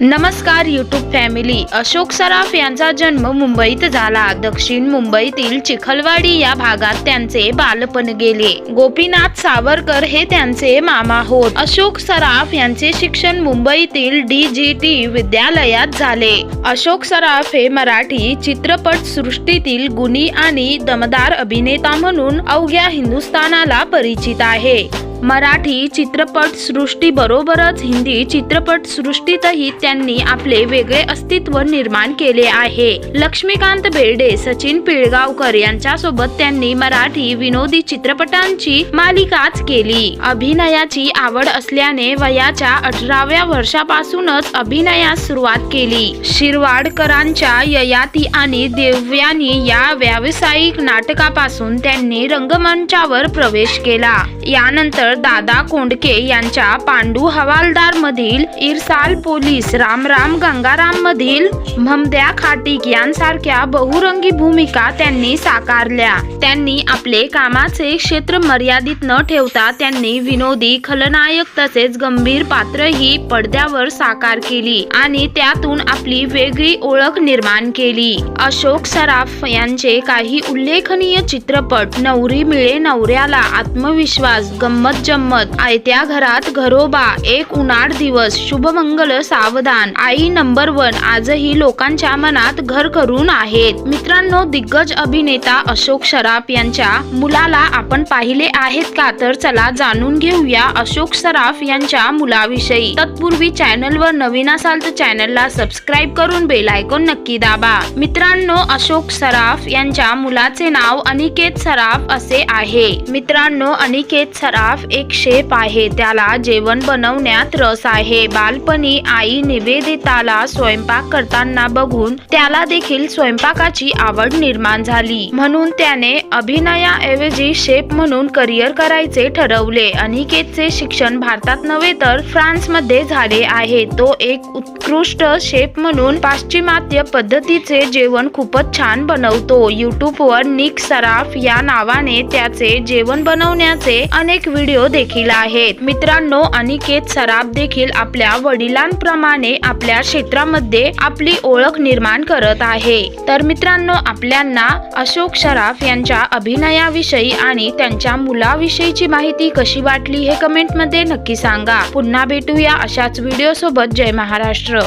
नमस्कार YouTube family Ashok Saraf यांचा जन्म मुंबईत झाला. दक्षिण मुंबईतील चिखलवाडी या भागात त्यांचे बालपण गेले. गोपीनाथ सावरकर हे त्यांचे मामा होत. अशोक सराफ यांचे शिक्षण मुंबईतील डी जी टी विद्यालयात झाले. अशोक सराफ हे मराठी चित्रपट सृष्टीतील गुणी आणि दमदार अभिनेता म्हणून अवघ्या हिंदुस्थानाला परिचित आहे. मराठी चित्रपट सृष्टी बरोबरच हिंदी चित्रपट सृष्टीतही त्यांनी आपले वेगळे अस्तित्व निर्माण केले आहे. लक्ष्मीकांत बेर्डे सचिन पिळगावकर यांच्यासोबत त्यांनी मराठी विनोदी चित्रपटांची मालिकाच केली. अभिनयाची आवड असल्याने वयाच्या अठराव्या वर्षापासूनच अभिनयास सुरुवात केली. शिरवाडकरांच्या ययाती आणि देव्यानी या व्यावसायिक नाटकापासून त्यांनी रंगमंचावर प्रवेश केला. यानंतर दादा कोंडके यांच्या पांडू हवालदार मधील इरसाल पोलीस रामराम गंगाराम मधील ममद्या खाटीक यांसारख्या बहुरंगी भूमिका त्यांनी साकारल्या. त्यांनी आपले कामाचे क्षेत्र मर्यादित न ठेवता त्यांनी विनोदी खलनायक तसेच गंभीर पात्रही पडद्यावर साकार केली आणि त्यातून आपली वेगळी ओळख निर्माण केली. अशोक सराफ यांचे काही उल्लेखनीय चित्रपट नवरी मिळे नवऱ्याला आत्मविश्वास गंमत जम्मत आयत्या घरात घरोबा. एक उन्हाळ दिवस. शुभमंगल सावधान. आई नंबर वन. आजही लोकांच्या मनात घर करून आहेत. मित्रांनो दिग्गज अभिनेता अशोक सराफ यांच्या मुलाला आपण पाहिले आहेत का? तर चला जाणून घेऊया अशोक सराफ यांच्या मुलाविषयी. तत्पूर्वी चॅनलवर नवीन असाल तर चॅनलला सबस्क्राईब करून बेल आयकॉन नक्की दाबा. मित्रांनो अशोक सराफ यांच्या मुलाचे नाव अनिकेत सराफ असे आहे. मित्रांनो अनिकेत सराफ एक शेप आहे. त्याला जेवण बनवण्यात रस आहे. बालपणी आई निवेदिताला स्वयंपाक करताना बघून त्याला देखील स्वयंपाकाची आवड निर्माण झाली. म्हणून त्याने अभिनयाऐवजी शेप म्हणून करिअर करायचे ठरवले. अनिकेतचे शिक्षण भारतात नव्हे तर फ्रान्समध्ये झाले आहे. तो एक उत्कृष्ट शेप म्हणून पाश्चिमात्य पद्धतीचे जेवण खूपच छान बनवतो. युट्यूब वर निक सराफ या नावाने त्याचे जेवण बनवण्याचे अनेक व्हिडिओ देखील आहेत. मित्रांनो अनिकेत सराफ देखील आपल्या वडिलांप्रमाणे आपल्या क्षेत्रामध्ये आपली ओळख निर्माण करत आहे. तर मित्रांनो आपल्यांना अशोक सराफ यांच्या अभिनयाविषयी आणि त्यांच्या मुलाविषयीची माहिती कशी वाटली हे कमेंटमध्ये नक्की सांगा. पुन्हा भेटूया अशाच व्हिडिओ सोबत जय महाराष्ट्र.